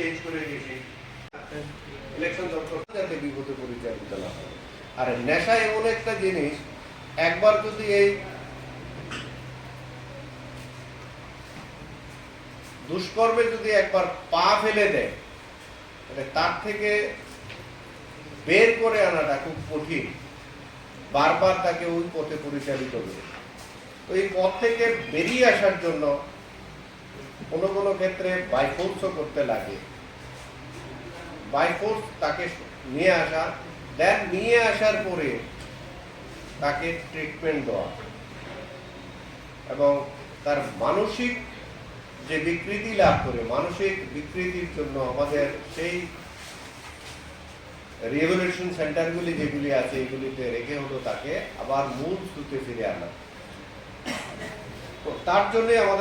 Change করে গেছি আর নেশা এমন একটা জিনিস, একবার যদি এই দুষ্কর্মে যদি একবার পা ফেলে দেয়, তাহলে তার থেকে বের করে আনাটা খুব কঠিন। বারবার তাকে ওই পথে পরিচালিত করে তো এই পথ থেকে বেরিয়ে আসার জন্য কোনো কোনো ক্ষেত্রে বাইফোর্সও করতে লাগে। বাইফোর্স তাকে নিয়ে আসা দেন নিয়ে আসার পরে তাকে ট্রিটমেন্ট দেওয়া। এবং তার মানসিক যে বিকৃতি লাভ করে, মানসিক বিকৃতির জন্য আমাদের সেই রিভলিউশন সেন্টারগুলি যেগুলি আছে, এগুলিতে রেখে হলো তাকে আবার মূল স্রোতে ফিরে আনা। তার জন্য আমাদের